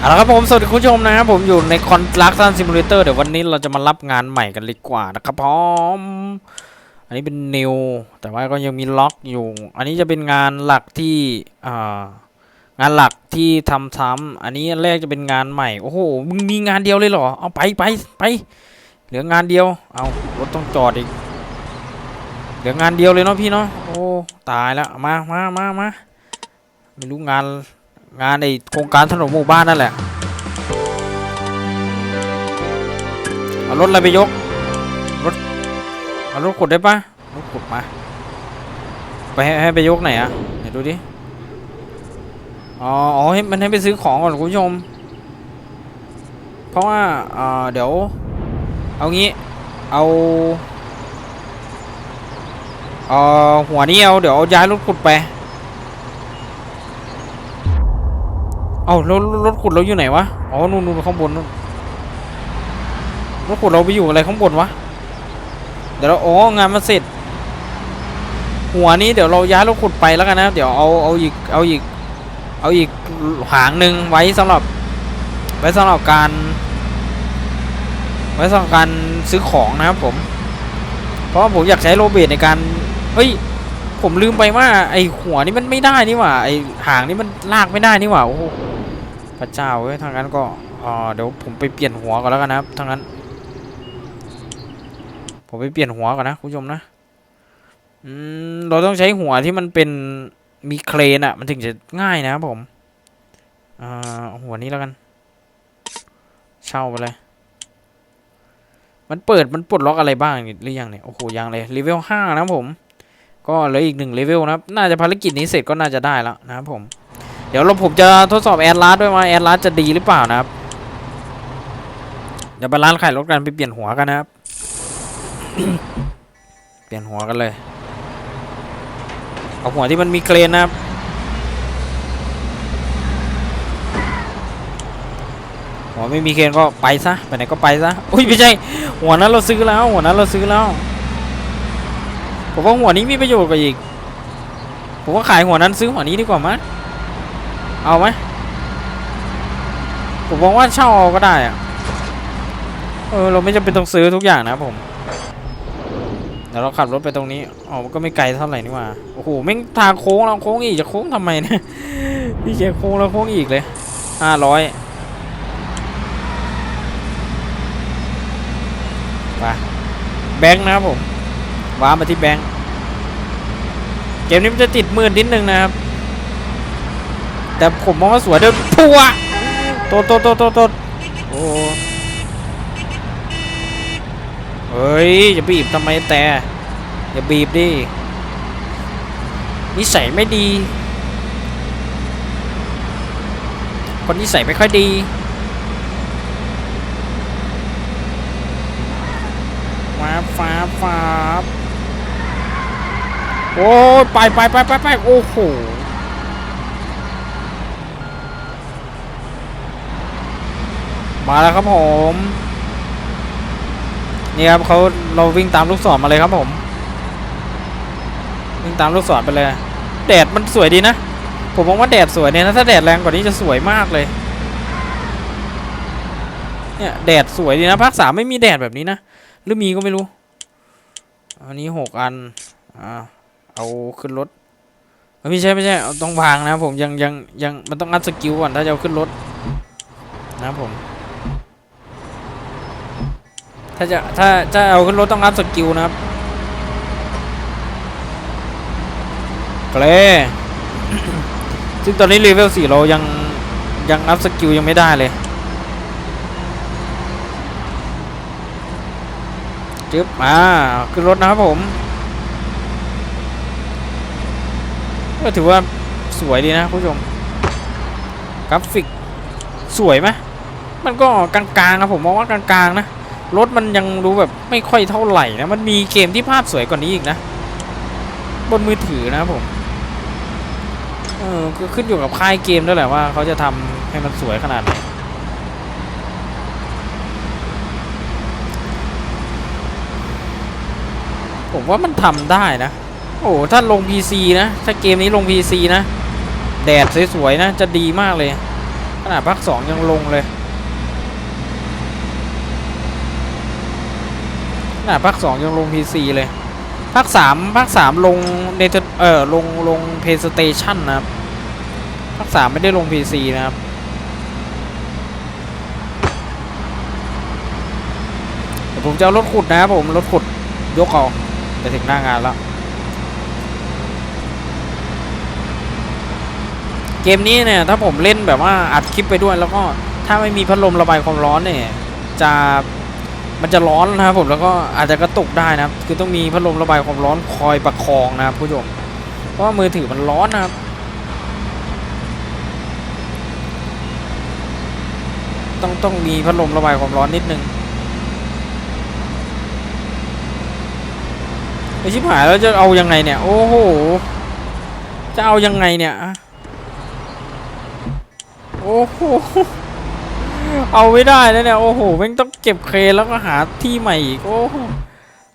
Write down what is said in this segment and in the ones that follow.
เอาละครับผมสวัสดีคุณผู้ชมนะครับผมอยู่ในคอนลักซันซิมูเลเตอร์เดี๋ยววันนี้เราจะมารับงานใหม่กันดีกว่านะครับพร้อมอันนี้เป็นนิวแต่ว่าก็ยังมีล็อกอยู่ อันนี้จะเป็นงานหลักที่องานหลักที่ทำซ้ำอันนี้แรกจะเป็นงานใหม่โอ้โหมึงมีงานเดียวเลยเหรอเอาไปไปไปเหลืองานเดียวเอารถต้องจอดอีกเหลืองานเดียวเลยเนาะพี่เนาะโอ้ตายแล้วมามามามาไม่รู้งาน งานในโครงการถนนหมู่บ้านนั่นแหละ เอารถอะไรไปยก รถ เอารถขุดได้ปะรถขุดมา ไปให้ให้ไปยกไหนอะไหนดูดิ อ๋ออ๋อให้มันให้ไปซื้อของก่อนคุณผู้ชม เพราะว่าเดี๋ยว เอางี้ เอาเอ่อหัวนี้เอาเดี๋ยวย้ายรถขุดไป เอารถรถขุดเราอยู่ไหนวะ อ๋อ นู่นนู่นข้างบนนู่นรถขุดเราไปอยู่อะไรข้างบนวะ เดี๋ยวเราอ๋องานมันเสร็จ หัวนี้เดี๋ยวเราย้ายรถขุดไปแล้วกันนะ เดี๋ยวเอาเอาอีกเอาอีก เอาอีกหางหนึ่งไว้สำหรับ ไว้สำหรับการ ไว้สำหรับการซื้อของนะครับผม เพราะผมอยากใช้โรเบตในการ เฮ้ยผมลืมไปว่าไอหัวนี่มันไม่ได้นี่หว่าไอหางนี่มันลากไม่ได้นี่หว่าโอ้โห พระเจ้าเว้ยทางนั้นก็เอ่อเดี๋ยวผมไปเปลี่ยนหัวก่อนแล้วกันนะครับทางนั้น ผมไปเปลี่ยนหัวก่อนนะคุณผู้ชมนะอืมเราต้องใช้หัวที่มันเป็นมีเครนอะมันถึงจะง่ายนะครับผมอ่าหัวนี้แล้วกัน เช่าไปเลย มันเปิดมันปลดล็อกอะไรบ้างหรือยังเนี่ยโอ้โหยังเลยเลเวลห้านะผม ก็เหลืออีกหนึ่งเลเวลนะครับ น่าจะภารกิจนี้เสร็จก็น่าจะได้แล้วนะครับผม เดี๋ยวเราผมจะทดสอบแอดลาสด้วยว่าแอดลาสจะดีหรือเปล่านะครับ เดี๋ยวไปร้านขายรถกันไปเปลี่ยนหัวกันนะครับ เปลี่ยนหัวกันเลย เอาหัวที่มันมีเครนนะครับหัวไม่มีเครนก็ไปซะไปไหนก็ไปซะอุ้ยไม่ใช่หัวนั้นเราซื้อแล้ว หัวนั้นเราซื้อแล้วผมว่าหัวนี้มีประโยชน์กว่าอีกผมว่าขายหัวนั้นซื้อหัวนี้ดีกว่ามั้ย เอาไหมผมมองว่าเช่าเอาก็ได้อะเออเราไม่จำเป็นต้องซื้อทุกอย่างนะผมเดี๋ยวเราขับรถไปตรงนี้อ๋อมันก็ไม่ไกลเท่าไหร่นี่ว่าโอ้โหแม่งทางโค้งเราโค้งอีกจะโค้งทำไมเนี่ยพี่เจโค้งแล้วโค้งอีกเลยห้าร้อยไปแบงค์นะครับผมว้าร์มาที่แบงค์เกมนี้มันจะติดมืดนิดนึงนะครับ แต่ผมมองว่าสวยเดินพัวโตดโตดโตดโตดโตดโอ้เฮ้ยอย่าบีบทำไมแต่อย่าบีบดินิสัยไม่ดี คนนิสัยไม่ค่อยดีฟ้าฟ้าฟ้าโอ้ยไปไปไปไปไปโอ้โห มาแล้วครับผม นี่ครับเขาเราวิ่งตามลูกศรมาเลยครับผม วิ่งตามลูกศรไปเลย แดดมันสวยดีนะ ผมมองว่าแดดสวยเนี่ยนะถ้าแดดแรงกว่านี้จะสวยมากเลย เนี่ยแดดสวยดีนะภาคสามไม่มีแดดแบบนี้นะ หรือมีก็ไม่รู้ อันนี้หกอัน อ่า เอาขึ้นรถไม่ใช่ไม่ใช่ต้องวางนะผมยังยังยังมันต้องอัดสกิลก่อนถ้าจะเอาขึ้นรถนะครับผม ถ้าจะถ้าถ้าเอาขึ้นรถต้องอัพสกิลนะครับเกรซึ่งตอนนี้เลเวลสี่เรายังยังอัพสกิลยังไม่ได้เลยจึ๊บมาขึ้นรถนะครับผมก็ถือว่าสวยดีนะคุณผู้ชมกราฟิกสวยไหมมันก็กลางๆนะผมมองว่ากลางๆนะ รถมันยังรู้แบบไม่ค่อยเท่าไหร่นะ มันมีเกมที่ภาพสวยกว่านี้อีกนะ บนมือถือนะครับผม เออก็ขึ้นอยู่กับค่ายเกมด้วยแหละว่าเขาจะทำให้มันสวยขนาดไหนผมว่ามันทำได้นะ โอ้ถ้าลง PC นะ ถ้าเกมนี้ลง PC นะ แดดสวยๆนะ จะดีมากเลย ขนาดภาคสองยังลงเลย ขนาภาคสองยังลง PC เลยภาคสามภาคสามลงเนเธอเออลงลง PlayStation นะครับภาคสามไม่ได้ลง PC นะครับเดี๋ยวผมจะเอารถขุดนะครับผมรถขุดยกเอาจะถึงหน้างานแล้ว เกมนี้เนี่ย ถ้าผมเล่นแบบว่าอัดคลิปไปด้วยแล้วก็ถ้าไม่มีพัดลมระบายความร้อนเนี่ย จะ มันจะร้อนนะครับผมแล้วก็อาจจะกระตุกได้นะครับ คือต้องมีพัดลมระบายความร้อนคอยประคองนะครับผู้ชมเพราะมือถือมันร้อนนะครับต้องต้องมีพัดลมระบายความร้อนนิดนึงไอชิบหายแล้วจะเอายังไงเนี่ย โอ้โห จะเอายังไงเนี่ย โอ้โห เอาไม่ได้แล้วเนี่ย โอ้โหแม่งต้องเก็บเครนแล้วก็หาที่ใหม่อีก โอ้โ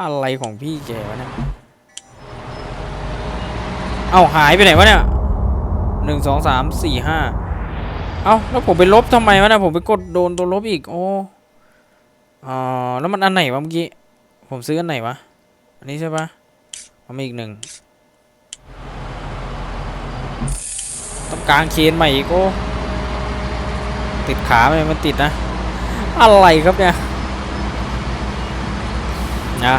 อะไรของพี่แกวะเนี่ย เอาหายไปไหนวะเนี่ยหนึ่งสองสามสี่ห้าเอาแล้วผมไปลบทำไมวะเนี่ยผมไปกดโดนตัวลบอีก โอ้อ๋อแล้วมันอันไหนวะเมื่อกี้ ผมซื้ออันไหนวะ อันนี้ใช่ปะเอามาอีกหนึ่งต้องกางเคนใหม่อีกโอ้ ติดขาไหมมันติดนะ อะไรครับเนี่ยนะ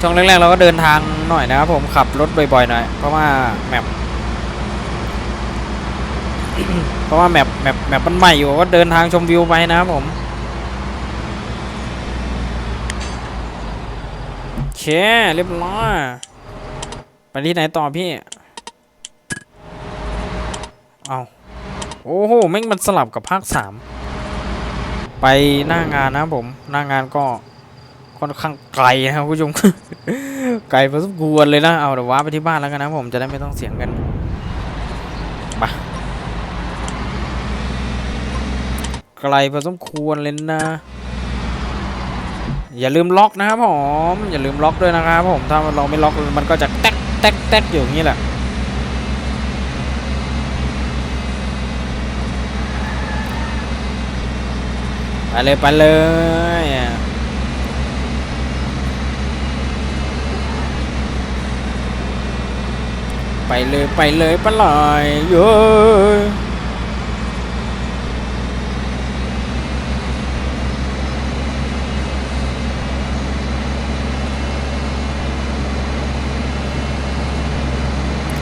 ช่วงแรกๆเราก็เดินทางหน่อยนะครับผมขับรถบ่อยๆหน่อยเพราะว่าแมปเพราะว่าแมปแมปแมปมันใหม่อยู่ก็เดินทางชมวิวไปนะครับผมโอเคเรียบร้อยไปที่ไหนต่อพี่ เอา โอ้โหแม่งมันสลับกับภาคสามไปหน้างานนะผมหน้างานก็ค่อนข้างไกลนะครับคุณผู้ชมไกลพอสมควรเลยนะเอาเดี๋ยวว้าไปที่บ้านแล้วกันนะผมจะได้ไม่ต้องเสียงกันไปไกลพอสมควรเลยนะ อย่าลืมล็อกนะครับผมอย่าลืมล็อกด้วยนะครับผมถ้าเราไม่ล็อกมันก็จะแต๊กแต๊กแต๊กอยู่อย่างนี้แหละ ไปเลยไปเลยไปเลยไปเลยไปลยเย้ย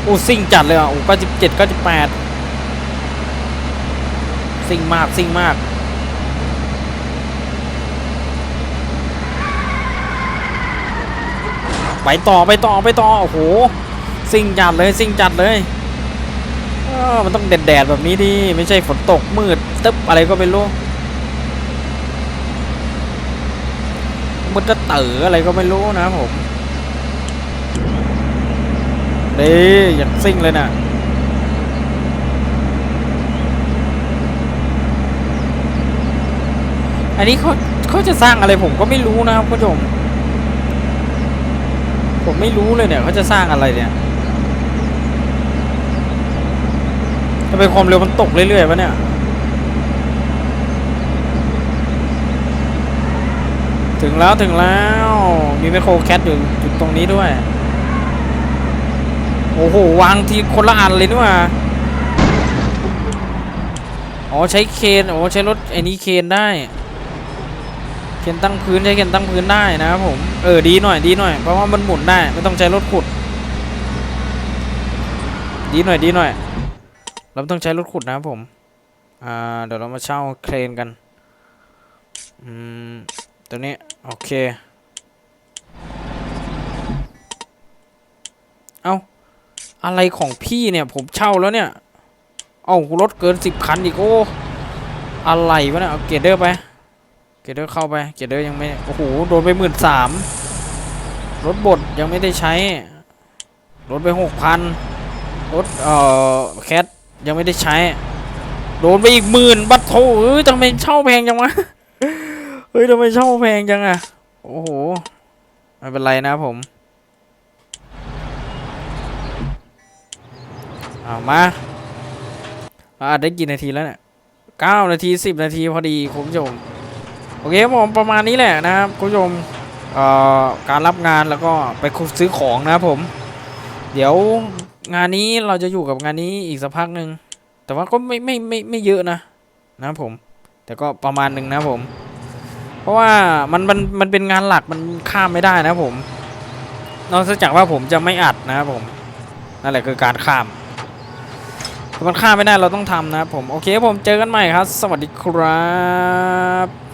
โอ้ซิ่งจัดเลยอะโอ้เก้าสิบเจ็ดเก้าสิบแปดซิ่งมากซิ่งมาก ไปต่อไปต่อไปต่อโอ้โหซิ่งจัดเลยซิ่งจัดเลยเออมันต้องแดดแดดแบบนี้ดิไม่ใช่ฝนตกมืดตึ๊บอะไรก็ไม่รู้มันจะเต๋ออะไรก็ไม่รู้นะผมดีอยากซิ่งเลยนะอันนี้เขาเขาจะสร้างอะไรผมก็ไม่รู้นะครับคุณผู้ชม ผมไม่รู้เลยเนี่ยเขาจะสร้างอะไรเนี่ยทำไมความเร็วมันตกเรื่อยๆวะเนี่ยถึงแล้วถึงแล้วมีไมโครแคทอยู่อยู่ตรงนี้ด้วย โอ้โห วางทีคนละอันเลยนี่ว่าอ๋อ ใช้เคน โอ้ ใช้รถไอ้นี้เคนได้ เคนตั้งพื้นใช้เคนตั้งพื้นได้นะครับผม เออดีหน่อยดีหน่อย เพราะว่ามันหมุนได้ไม่ต้องใช้รถขุด ดีหน่อยดีหน่อย เราต้องใช้รถขุดนะครับผม อ่าเดี๋ยวเรามาเช่าเครนกัน อืมตัวนี้โอเค เอาอะไรของพี่เนี่ยผมเช่าแล้วเนี่ย เอารถเกินสิบคันอีกโอ้อะไรวะเนี่ยเอาเกรดเดอร์ไป เกดเดอร์เข้าไปเกดเดอร์ยังไม่โอ้โหโดนไปหมื่นสามรถบดยังไม่ได้ใช้รถไปหกพันรถเอ่อแคทยังไม่ได้ใช้ โดนไปอีกหมื่นบัตรโถเอ้ยทำไมเช่าแพงจังวะเฮ้ยทำไมเช่าแพงจังอะโอ้โหไม่เป็นไรนะผมเอามาเราได้กี่นาทีแล้วเนี่ยเก้านาทีสิบนาทีพอดีคุณผู้ชม อเคครับผมประมาณนี้แหละนะครับคุณผู้ชมการรับงานแล้วก็ไปซื้อของนะครับผม เดี๋ยวงานนี้เราจะอยู่กับงานนี้อีกสักพักหนึ่งแต่ว่าก็ไม่ไม่ไม่ไม่เยอะนะนะครับผม แต่ก็ประมาณหนึ่งนะผม เพราะว่ามันมันมันเป็นงานหลักมันข้ามไม่ได้นะผมนอกจากว่าผมจะไม่อัดนะครับผมนั่นแหละคือการข้ามมันข้ามไม่ได้เราต้องทำนะครับผมโอเคผมเจอกันใหม่ครับ สวัสดีครับ